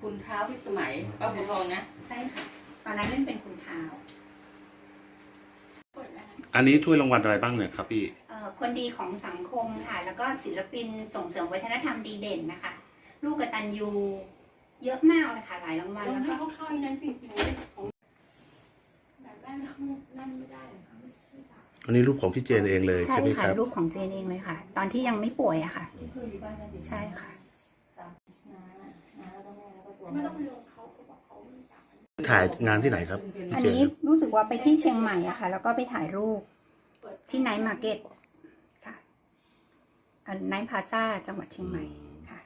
คุณเท้าพิสมัยป้าบุญทองนะ ใช่ค่ะ ตอนนั้นเล่นเป็นคุณเท้าอันนี้ถ้วยรางวัลอะไรบ้างเนี่ยครับพี่ เอ่อคนดีของสังคมค่ะ แล้วก็ศิลปินส่งเสริมวัฒนธรรมดีเด่นนะคะ ลูกกตัญญูเยอะมากเลยค่ะ หลายรางวัลแล้วแล้วให้ก็เขาเข้าในนั้นผิดอยู่ของแบบแม่นั่นไม่ได้เหรอคะไม่ใช่ค่ะอันนี้รูปของพี่เจนเองเลยใช่ใช่ไหมคค่ะรับรูปของเจนเองเลยค่ะ ตอนที่ยังไม่ป่วยอะค่ะคืออยู่บ้านกันอยู่ใช่ค่ะ น้าน้าแล้วก็แม่แล้วก็ตัว ไม่แม่ต้องไปลงเขาเขาบอกเขาไม่อยากถ่ายงานที่ไหนครับอันนี้รู้สึกว่าไปที่เชียงใหม่อะค่ะ แล้วก็ไปถ่ายรูปที่ไนท์มาร์เก็ตค่ะ อันไนท์พาซาจังหวัดเชียงใหม่ค่ะ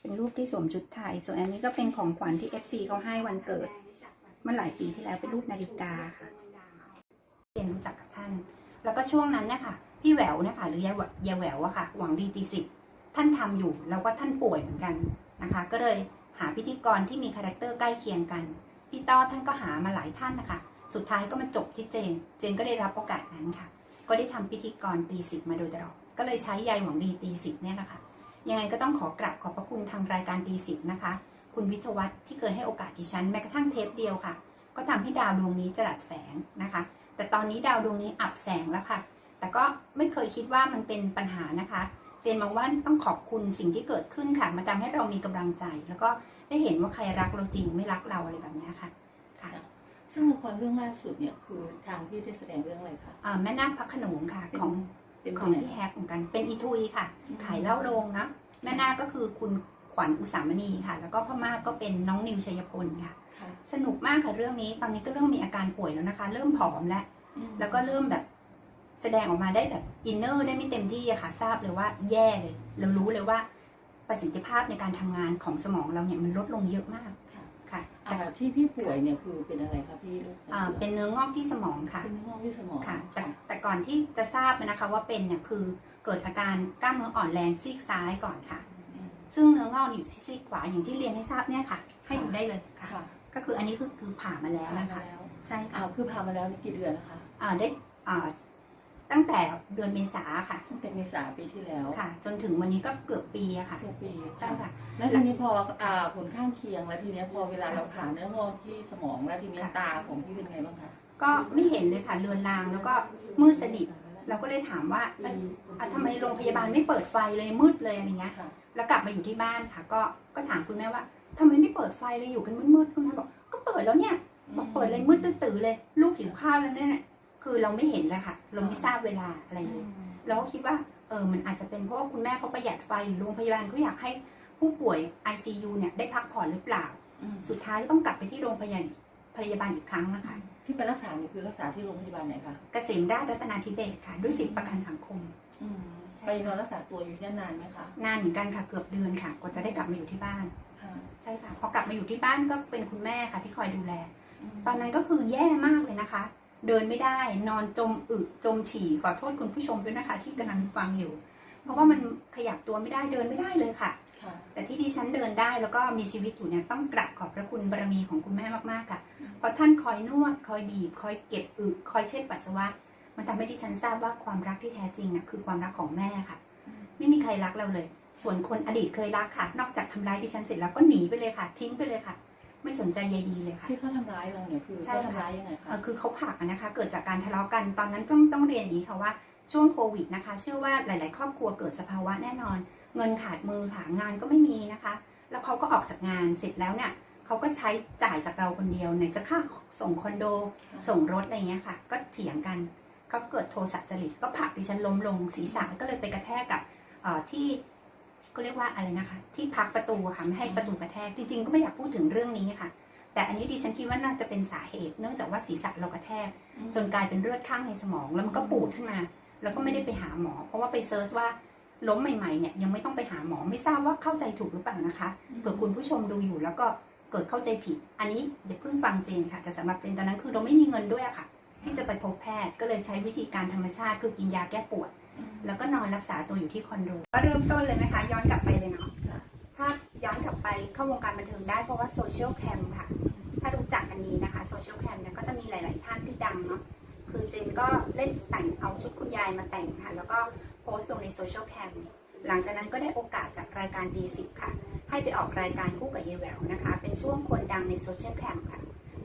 เป็นรูปที่สวมชุดไทย ส่วนอันนี้ก็เป็นของขวัญที่ FC เขาให้วันเกิดเมื่อหลายปีที่แล้วเป็นรูปนาฬิกาค่ะเรียนรู้จักกับท่าน แล้วก็ช่วงนั้นนะคะพี่แหววนะคะหรือยายแหวยายแหววอะค่ะ หวังดีตีสิบท่านทำอยู่แล้วก็ท่านป่วยเหมือนกันนะคะ ก็เลย หาพิธีกรที่มีคาแรคเตอร์ใกล้เคียงกัน พี่ต้อท่านก็หามาหลายท่านนะคะ สุดท้ายก็มาจบที่เจน เจนก็ได้รับโอกาสนั้นค่ะ ก็ได้ทำพิธีกรตีสิบมาโดยตลอด ก็เลยใช้ยายหวังดีตีสิบเนี่ยแหละค่ะ ยังไงก็ต้องขอกราบขอบพระคุณทางรายการตีสิบนะคะ คุณวิทวัฒน์ที่เคยให้โอกาสดิฉันแม้กระทั่งเทปเดียวค่ะ ก็ทำให้ดาวดวงนี้จรัสแสงนะคะ แต่ตอนนี้ดาวดวงนี้อับแสงแล้วค่ะ แต่ก็ไม่เคยคิดว่ามันเป็นปัญหานะคะ เจนมองว่าต้องขอบคุณสิ่งที่เกิดขึ้นค่ะ มันทำให้เรามีกำลังใจ แล้วก็ได้เห็นว่าใครรักเราจริงไม่รักเราอะไรแบบเนี้ยค่ะค่ะซึ่งละครเรื่องล่าสุดเนี่ยคือทางพี่ได้แสดงเรื่องอะไรคะอ่าแม่นาคพระโขนงค่ะของเป็นขขอองงพี่แฮกเหมือนกัน เป็นอีทุยค่ะ ขายเหล้าโรงนะแม่นาคก็คือคุณขวัญอุสามณีค่ะ แล้วก็พ่อมากก็เป็นน้องนิวชัยพลค่ะค่ะ สนุกมากค่ะเรื่องนี้ ตอนนี้ก็เริ่มมีอาการป่วยแล้วนะคะ เริ่มผอมแล้ว แล้วก็เริ่มแบบ แสดงออกมาได้แบบอินเนอร์ได้ไม่เต็มที่อะค่ะ ทราบเลยว่าแย่เลย เรารู้เลยว่าประสิทธิภาพในการทำงานของสมองเราเนี่ยมันลดลงเยอะมากค่ะค่ะอ่าที่พี่ป่วยเนี่ยคือเป็นอะไรคะพี่ลูกอ่าเป็นเนื้องอกที่สมองค่ะเป็นเนื้องอกที่สมองค่ะ แต่แต่ก่อนที่จะทราบนะคะว่าเป็นเนี่ยคือเกิดอาการกล้ามเนื้ออ่อนแรงซีกซ้ายก่อนค่ะอืมซึ่งเนื้องอกอยู่ที่ซีกขวาอย่างที่เรียนให้ทราบเนี่ยค่ะ ให้ดูได้เลยค่ะค่ะก็คืออันนี้คือคือผ่ามาแล้วผ่านนะมาคะแล้วใช่ค่ะอ้าวคือผ่านมาแล้วนี่กี่เดือนนะคะอ่าได้อ่า ตั้งแต่เดือนเมษาค่ะ ตั้งแต่เมษาปีที่แล้วค่ะ จนถึงวันนี้ก็เกือบปีอะค่ะเกือบปีใช่ค่ะ แล้วทีนี้พออ่าผลข้างเคียงแล้วทีเนี้ยพอเวลาเราผ่าเนื้องอกที่สมองแล้วทีเนี้ยค่ะตาของพี่เป็นไงบ้างคะ ก็ไม่เห็นเลยค่ะเลือนลางแล้วก็มืดสนิทเราก็เลยถามว่าเอ้ยอะทำไมโรงพยาบาลไม่เปิดไฟเลยมืดเลยอะไรเงี้ยค่ะ แล้วกลับมาอยู่ที่บ้านค่ะ ก็ก็ถามคุณแม่ว่าทำไมไม่เปิดไฟเลยอยู่กันมืดๆคุณแม่บอกก็เปิดแล้วเนี่ยบอกเปิดเลยมืดตื้อๆเลย ลูกหิวข้าวแล้วเนี่ย คือเราไม่เห็นเลยค่ะ เราไม่ทราบเวลาอะไรเลยเราก็คิดว่าเออมันอาจจะเป็นเพราะว่าคุณแม่เขาประหยัดไฟหรือโรงพยาบาลเขาอยากให้ผู้ป่วย ICU เนี่ยได้พักผ่อนหรือเปล่าอืมสุดท้ายต้องกลับไปที่โรงพยาบาลพยาบาลอีกครั้งนะคะที่ไปรักษาเนี่ยคือรักษาที่โรงพยาบาลไหนคะเกษมราชรัตนาธิเบศรค่ะ ด้วยสิทธิประกันสังคมอืมไปนอนรักษาตัวอยู่ที่นั่นนานไหมคะนานเหมือนกันค่ะเกือบเดือนค่ะกว่าจะได้กลับมาอยู่ที่บ้านค่ะใช่ค่ะพอกลับมาอยู่ที่บ้านก็เป็นคุณแม่ค่ะที่คอยดูแลมตอนนั้นก็คือแย่มากเลยนะคะ เดินไม่ได้นอนจมอึจมฉี่ขอโทษคุณผู้ชมด้วยนะคะ ที่กำลังฟังอยู่ เพราะว่ามันขยับตัวไม่ได้เดินไม่ได้เลยค่ะค่ะ แต่ที่ดิฉันเดินได้แล้วก็มีชีวิตอยู่เนี่ยต้องกราบขอบพระคุณบารมีของคุณแม่มากๆค่ะเพราะท่านคอยนวดคอยบีบ คอยเก็บอึคอยเช็ดปัสสาวะ มันทำให้ดิฉันทราบว่าความรักที่แท้จริงน่ะคือความรักของแม่ค่ะ ไม่มีใครรักเราเลย ส่วนคนอดีตเคยรักค่ะ นอกจากทำร้ายดิฉันเสร็จแล้วก็หนีไปเลยค่ะ ทิ้งไปเลยค่ะ ไม่สนใจใยดีเลยค่ะ ที่เขาทำร้ายเราเนี่ยคือใช่เขาค่ะ ทำร้ายยังไงคะ เอ่อคือเขาผลักอะนะคะ เกิดจากการทะเลาะกันตอนนั้นต้องต้องเรียนอย่างนี้ค่ะว่าช่วงโควิดนะคะ เชื่อว่าหลาย ๆ ครอบครัวเกิดสภาวะแน่นอน เงินขาดมือค่ะงานก็ไม่มีนะคะ แล้วเขาก็ออกจากงานเสร็จแล้วเนี่ยเขาก็ใช้จ่ายจากเราคนเดียวไหนจะค่าส่งคอนโด ส่งรถอะไรเงี้ยค่ะ ก็เถียงกันก็เกิดโทสะจริตก็ผลักดิฉันล้มลงศีรษะก็เลยไปกระแทกกับเอ่อที่ ก็เรียกว่าอะไรนะคะ ที่พักประตูอะค่ะไม่ให้ประตูกระแทกจริงๆ ก็ไม่อยากพูดถึงเรื่องนี้ค่ะ แต่อันนี้ดิฉันคิดว่าน่าจะเป็นสาเหตุ เนื่องจากว่าศีรษะเรากระแทก จนกลายเป็นเลือดข้างในสมอง แล้วมันก็ปูดขึ้นมา แล้วก็ไม่ได้ไปหาหมอ เพราะว่าไปเซิร์ชว่าล้มใหม่ๆเนี่ยยังไม่ต้องไปหาหมอไม่ทราบว่าเข้าใจถูกหรือเปล่านะคะเผื่อคุณผู้ชมดูอยู่แล้วก็เกิดเข้าใจผิด อันนี้อย่าเพิ่งฟังเจนค่ะแต่สำหรับเจนตอนนั้นคือเราไม่มีเงินด้วยอะค่ะ ที่จะไปพบแพทย์ก็เลยใช้วิธีการธรรมชาติคือกินยาแก้ปวด แล้วก็นอนรักษาตัวอยู่ที่คอนโดก็เริ่มต้นเลยไหมคะ ย้อนกลับไปเลยเนาะถ้าย้อนกลับไปเข้าวงการบันเทิงได้เพราะว่าโซเชียลแคมค่ะ ถ้ารู้จักกันดีนะคะโซเชียลแคมเนี่ยก็จะมีหลาย ๆ ท่านที่ดังเนาะคือเจนก็เล่นแต่งเอาชุดคุณยายมาแต่งค่ะ แล้วก็โพสต์ลงในโซเชียลแคมหลังจากนั้นก็ได้โอกาสจากรายการดีสิบค่ะ ให้ไปออกรายการคู่กับเยแววนะคะ เป็นช่วงคนดังในโซเชียลแคมค่ะ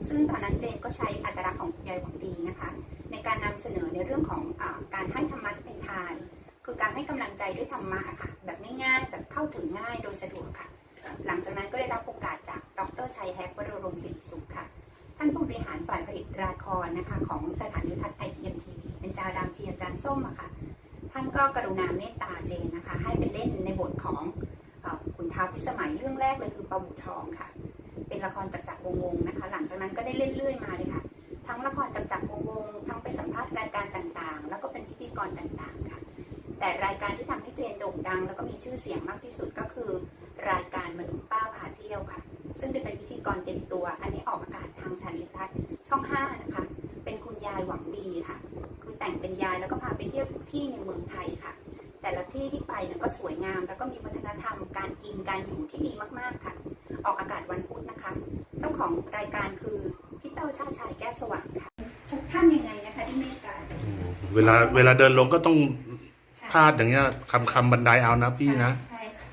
ซึ่งตอนนั้นเจนก็ใช้อัตลักษณ์ของคุณยายหวังดีนะคะ ในการนำเสนอในเรื่องของอการให้ธรรมะเป็นทาน คือการให้กำลังใจด้วยธรรมะค่ะแบบง่ายๆแบบเข้าถึงง่ายโดยสะดวกค่ะ หลังจากนั้นก็ได้รับโอกาสจากดรชัยแฮกวรรงศิริสุขค่ะ ท่านผู้บริหารฝ่ายผลิตละครนะคะของสถานีทัศน์ไอทีเอ็มทีวีเป็นจาดาวเทียอาจารย์ส้มอะค่ะท่านก็กรุณาเมตตาเจนนะคะ ให้ไปเล่นในบทของขุนท้าวพิสมัยเรื่องแรกเลยคือปลาบูทองค่ะ เป็นละครจักรจักรวงศ์ๆนะคะ หลังจากนั้นก็ได้เล่นเรื่อยมาเลยค่ะ ทั้งละครจักรจัก สัมภาษณ์รายการต่างๆ แล้วก็เป็นพิธีกรต่างๆค่ะ แต่รายการที่ทำให้เจนโด่งดัง แล้วก็มีชื่อเสียงมากที่สุดก็คือ รายการมนุษย์ป้าพาเที่ยวค่ะ ซึ่งได้เป็นพิธีกรเต็มตัว อันนี้ออกอากาศทางสถานีรัฐช่อง 5 นะคะ เป็นคุณยายหวังดีค่ะ คือแต่งเป็นยายแล้วก็พาไปเที่ยวทุกที่ในเมืองไทยค่ะ แต่ละที่ที่ไปเนี่ยก็สวยงาม แล้วก็มีวัฒนธรรมการกินการอยู่ที่ดีมากๆค่ะ ออกอากาศวันพุธนะคะ เจ้าของรายการคือพี่เต้าชาชายแก้วสว่างค่ะทุกท่านยังไงนะคะที่เมตตา เจนเวลาเวลาเดินลงก็ต้องใช่พาดอย่างเงี้ยคำคำบันไดเอานะพี่นะ ใช่ค่ะ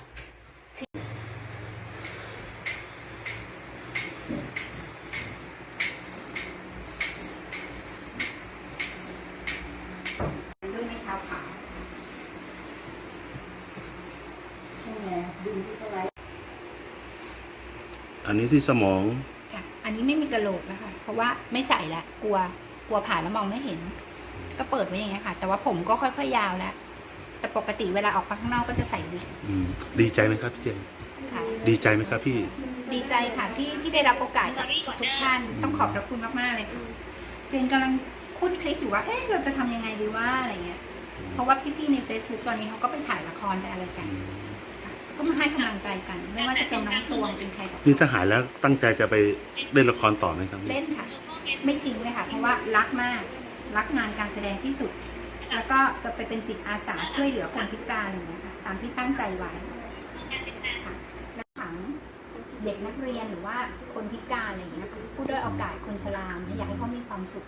ด้วยไม้เท้าขาวใช่ไหมดึงที่เขาไว้อันนี้ที่สมองค่ะอันนี้ไม่มีกระโหลกนะคะ เพราะว่าไม่ใส่แล้วกลัว กลัวผ่าแล้วมองไม่เห็น ก็เปิดไว้อย่างเงี้ยค่ะ แต่ว่าผมก็ค่อยๆยาวแล้ว แต่ปกติเวลาออกมาข้างนอกก็จะใส่วิกอืมดีใจไหมครับพี่เจนค่ะ ดีใจไหมครับพี่ดีใจค่ะที่ที่ได้รับโอกาสจากทุกๆท่านต้องขอบพระคุณมากๆเลยค่ะเจนกำลังคุ้นคลิกอยู่ว่าเอ๊ะเราจะทำยังไงดีว่าอะไรเงี้ย เพราะว่าพี่ๆใน Facebook ตอนนี้เขาก็ไปถ่ายละครไปอะไรกันค่ะก็มาให้กำลังใจกัน ไม่ว่าจะเป็นน้องตวงเป็นใครต่อนี่ถ้าหายแล้วตั้งใจจะไปเล่นละครต่อไหมครับเล่นค่ะ ไม่ทิ้งเลยค่ะ เพราะว่ารักมาก รักงานการแสดงที่สุด แล้วก็จะไปเป็นจิตอาสาช่วยเหลือคนพิการอะไรอย่างนี้ค่ะตามที่ตั้งใจไว้ค่ะและถังเด็กนักเรียนหรือว่าคนพิการอะไรอย่างเงี้ยค่ะผู้ด้อยโอกาสคนชราเนี่ยอยากให้เขามีความสุข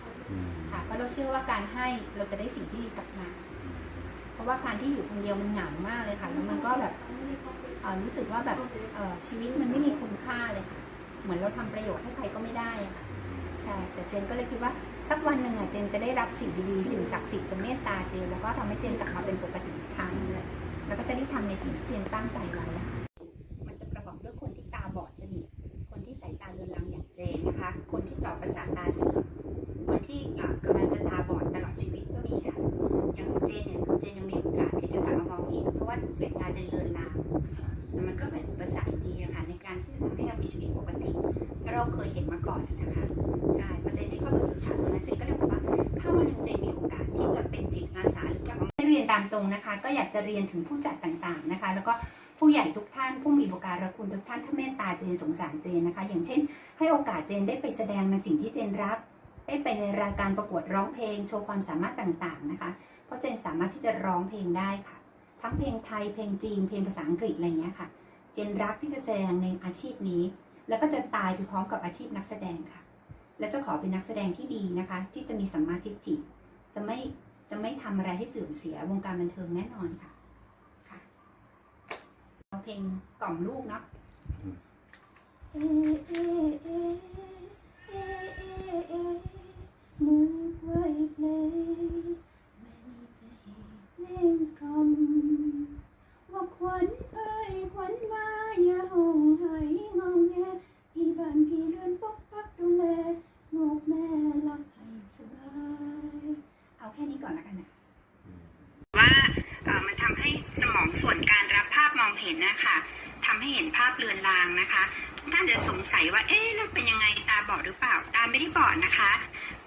ค่ะเพราะเราเชื่อว่าการให้เราจะได้สิ่งที่ดีกลับมา เพราะว่าการที่อยู่คนเดียวมันเหงามากเลยค่ะแล้วมันก็แบบเออรู้สึกว่าแบบชีวิตมันไม่มีคุณค่าเลยค่ะเหมือนเราทำประโยชน์ให้ใครก็ไม่ได้ค่ะ ใช่แต่เจนก็เลยคิดว่าสักวันหนึ่งอะเจนจะได้รับสิ่งดีๆสิ่งศักดิ์สิทธิ์จะเมตตาเจนแล้วก็ทำให้เจนกลับมาเป็นปกติอีกครั้งเลยแล้วก็จะได้ทำในสิ่งที่เจนตั้งใจไว้อะคะ เราเคยเห็นมาก่อนนะคะใช่พอเจนได้เข้าไปศึกษาตรงนั้นเจนก็เลยบอกว่า ถ้าวันหนึ่งเจนมีโอกาสที่จะเป็นจิตอาสาหรือจะไม่เรียนตามตรงนะคะ ก็อยากจะเรียนถึงผู้จัดต่างๆนะคะ แล้วก็ผู้ใหญ่ทุกท่านผู้มีบุการคุณทุกท่านถ้าเมตตาเจนสงสารเจนนะคะ อย่างเช่น ให้โอกาสเจนได้ไปแสดงในสิ่งที่เจนรัก ได้ไปในรายการประกวดร้องเพลง โชว์ความสามารถต่างๆนะคะ เพราะเจนสามารถที่จะร้องเพลงได้ค่ะ ทั้งเพลงไทยเพลงจีนเพลงภาษาอังกฤษอะไรเงี้ยค่ะ เจนรักที่จะแสดงในอาชีพนี้ แล้วก็จะตายไปพร้อมกับอาชีพนักแสดงค่ะ และจะขอเป็นนักแสดงที่ดีนะคะ ที่จะมีสัมมาทิฏฐิจะไม่จะไม่ทำอะไรให้เสื่อมเสียวงการบันเทิงแน่นอนค่ะค่ะเอาเพลงกล่อมลูกเนาะเอเอเอเอเอเอนึกไว้เพลงไม่จะเหตุเพลงคำว่าขวัญเอ้ยขวัญมาอย่าห้องไห้งองแงพี่บ้านพี่เรือนปกปักดูแลลูกแม่หลับให้สบาย เอาแค่นี้ก่อนละกันนะ ว่าเอ่อมันทำให้สมองส่วนการรับภาพมองเห็นนะคะทำให้เห็นภาพเลือนลางนะคะ ทุกท่านจะสงสัยว่า เอ๊ะแล้วเป็นยังไงตาบอดหรือเปล่า ตาไม่ได้บอดนะคะ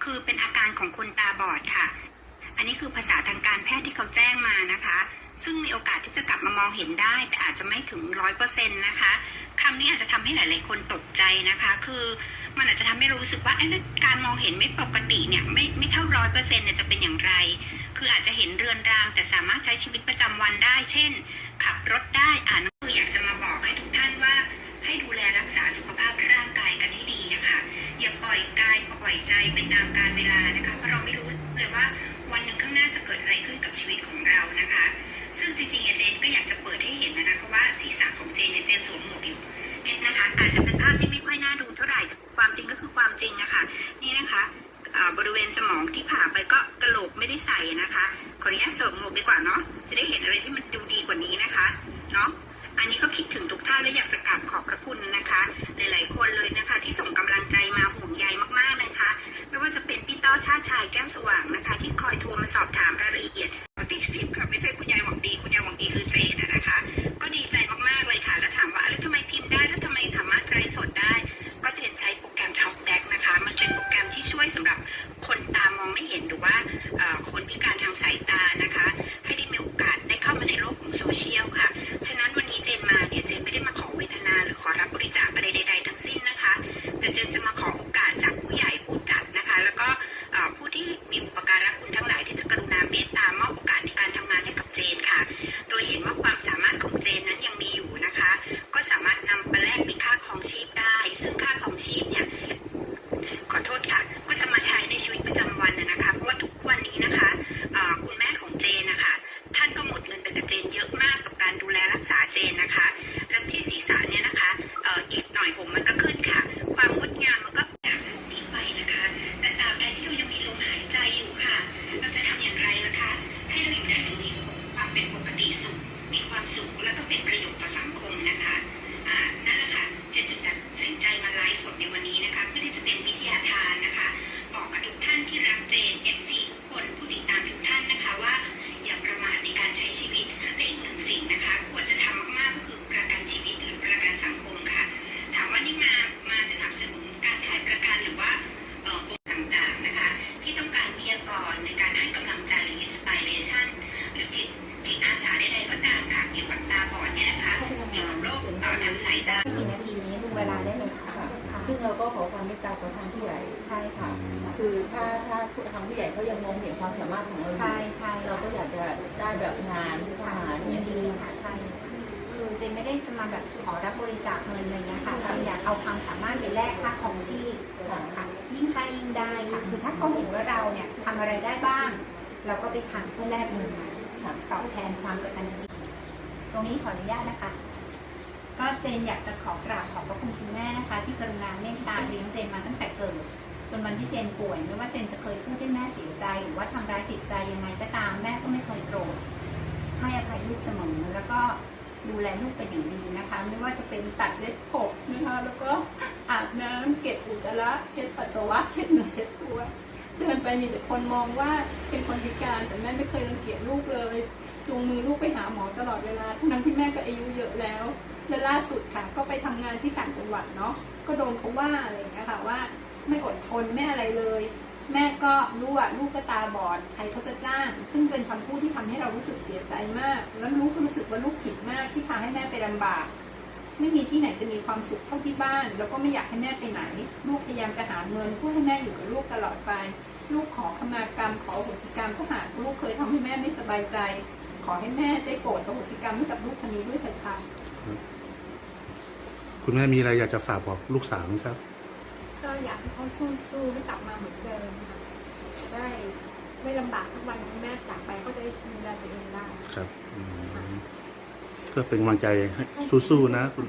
คือเป็นอาการของคนตาบอดค่ะ อันนี้คือภาษาทางการแพทย์ที่เขาแจ้งมานะคะ ซึ่งมีโอกาสที่จะกลับมามองเห็นได้ แต่อาจจะไม่ถึงร้อยเปอร์เซ็นต์นะคะคำนี้อาจจะทำให้หลาย ๆ คนตกใจนะคะ คือมันอาจจะทำให้รู้สึกว่าการมองเห็นไม่ปกติเนี่ยไม่ไม่เท่าร้อยเปอร์เซ็นต์เนี่ยจะเป็นอย่างไร คืออาจจะเห็นเรือนราง แต่สามารถใช้ชีวิตประจำวันได้ เช่น ขับรถได้อ่านหนังสืออยากจะมาบอกให้ทุกท่านว่า ให้ดูแลรักษาสุขภาพร่างกายกันให้ดีอะค่ะอย่าปล่อยกายปล่อยใจไปตามกาลเวลานะคะเพราะเราไม่รู้เลยว่าวันหนึ่งข้างหน้าจะเกิดอะไรขึ้นกับชีวิตของเรานะคะ gente que แต่ ช่ใช่เราก็อยากจะได้แบบงานทค่ะหารยิเนี่นยดีค่ะใช่คือเจนไม่ได้จะมาแบบขอรับบริจาคเงินอะไรเงี้ยค่ะเจนอยากเอาความสามารถไปแลกค่าของชีพค่ะยิ่งให้ยิ่งได้ค่ะคือถ้าเขาเห็นว่าเราเนี่ยทำอะไรได้บ้าง เราก็ไปทำเพื่อแลกเงินมาค่ะตอบแทนความกตัญญูตรงนี้ขออนุญาตนะคะ ก็เจนอยากจะขอกราบขอบพระคุณคุณแม่นะคะ ที่กรุณาเมตตาเลี้ยงเจนมาตั้งแต่เกิด จนวันที่เจนป่วยไม่ว่าเจนจะเคยพูดให้แม่เสียใจ หรือว่าทำร้ายจิตใจยังไงก็ตามแม่ก็ไม่เคยโกรธให้อภัยลูกเสมอแล้วก็ดูแลลูกเป็นอย่างดีนะคะ ไม่ว่าจะเป็นตัดเล็บผมนะคะแล้วก็อาบน้ำเก็บอุจจาระเช็ดปัสสาวะเช็ดเนื้อเช็ดตัวเดินไปมีแต่คนมองว่าเป็นคนพิการแต่แม่ไม่เคยรังเกียจลูกเลยจูงมือลูกไปหาหมอตลอดเวลาทั้งนั้นที่แม่ก็อายุเยอะแล้วและล่าสุดค่ะก็ไปทำงานที่ต่างจังหวัดเนาะก็โดนเขาว่าอะไรอย่างเงี้ยค่ะว่า ไม่อดทนไม่อะไรเลย แม่ก็รู้ว่าลูกก็ตาบอดใครเขาจะจ้าง ซึ่งเป็นคำพูดที่ทำให้เรารู้สึกเสียใจมาก แล้วลูกก็รู้สึกว่าลูกผิดมากที่พาให้แม่ไปลำบาก ไม่มีที่ไหนจะมีความสุขเท่าที่บ้าน แล้วก็ไม่อยากให้แม่ไปไหน ลูกพยายามจะหาเงินเพื่อให้แม่อยู่กับลูกตลอดไป ลูกขอขมากรรมขอโหสิกรรมถ้าหากลูกเคยทำให้แม่ไม่สบายใจ ขอให้แม่ได้โปรดอโหสิกรรมให้กับลูกคนนี้ด้วยเถิดค่ะคุณแม่มีอะไรอยากจะฝากบอกลูกสาวไหมครับ อยากให้เขาสู้ๆให้กลับมาเหมือนเดิมค่ะจะได้ไม่ลำบากทุกวันที่แม่จากไปก็จะได้ดูแลตัวเองได้ ครับอืมเพื่อเป็นกำลังใจให้สู้ๆนะคุณ